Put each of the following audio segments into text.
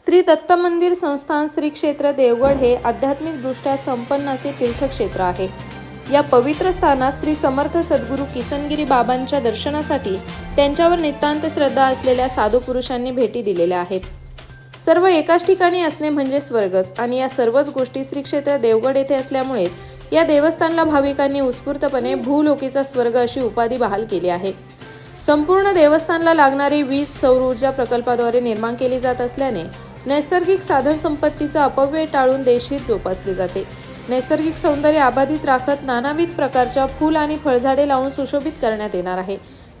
श्री दत्त मंदिर संस्थान श्री क्षेत्र देवगड हे आध्यात्मिकदृष्ट्या संपन्न असे तीर्थक्षेत्र आहे. या पवित्र स्थानात श्री समर्थ सद्गुरू किसनगिरी बाबांच्या दर्शनासाठी त्यांच्यावर नितांत श्रद्धा असलेल्या साधू पुरुषांनी भेटी दिलेल्या आहेत. सर्व एकाच ठिकाणी असणे म्हणजे स्वर्गच आणि या सर्वच गोष्टी श्री क्षेत्र देवगड येथे असल्यामुळेच या देवस्थानला भाविकांनी उत्स्फूर्तपणे भूलोकीचा स्वर्ग अशी उपाधी बहाल केली आहे. संपूर्ण देवस्थानला लागणारी वीज सौर ऊर्जा प्रकल्पाद्वारे निर्माण केली जात असल्याने नैसर्गिक साधन संपत्तीचा अपव्यय टाळून देशहित जोपासले जाते. नैसर्गिक सौंदर्य अबाधित राखत नानाविध प्रकारच्या फूल आणि फळझाडे लावून सुशोभित करण्यात येणार आहे.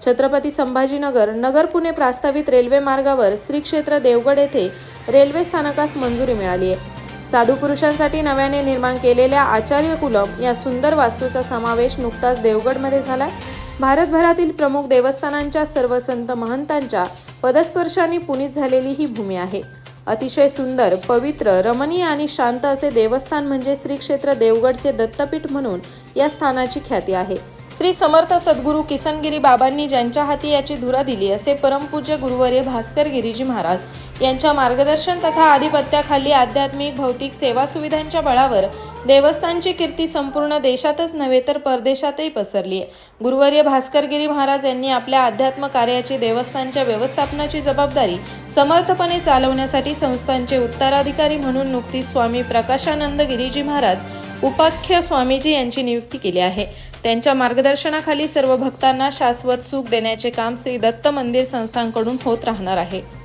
छत्रपती संभाजीनगर नगर पुणे प्रास्तावित रेल्वे मार्गावर श्री क्षेत्र देवगड येथे रेल्वे स्थानकास मंजुरी मिळाली आहे. साधू पुरुषांसाठी नव्याने निर्माण केलेल्या आचार्य कुलम या सुंदर वास्तूचा समावेश नुकताच देवगडमध्ये झाला भारतभरातील प्रमुख देवस्थानांच्या सर्व संत महंतांच्या पदस्पर्शाने पुनीत झालेली ही भूमी आहे. अतिशय सुंदर पवित्र रमणीय आणि शांत असे देवस्थान म्हणजे श्री क्षेत्र देवगडचे दत्तपीठ म्हणून या स्थानाची ख्याती आहे. श्री समर्थ सद्गुरू किसनगिरी बाबांनी ज्यांच्या हाती याची धुरा दिली असे परमपूज्य गुरुवर्य भास्कर गिरीजी महाराज यांच्या मार्गदर्शन तथा आधिपत्याखाली आध्यात्मिक भौतिक सेवा सुविधांच्या बळावर देवस्थानची कीर्ती संपूर्ण देशातच नव्हे तर परदेशातही पसरली. आहे गुरुवर्य भास्करगिरी महाराज यांनी आपल्या अध्यात्म कार्याची देवस्थानच्या व्यवस्थापनाची जबाबदारी समर्थपणे चालवण्यासाठी संस्थांचे उत्तराधिकारी म्हणून नुकतीच स्वामी प्रकाशानंद गिरीजी महाराज उपाख्य स्वामीजी यांची नियुक्ती केली आहे. त्यांच्या मार्गदर्शनाखाली सर्व भक्तांना शाश्वत सुख देण्याचे काम श्री दत्त मंदिर संस्थांकडून होत राहणार आहे.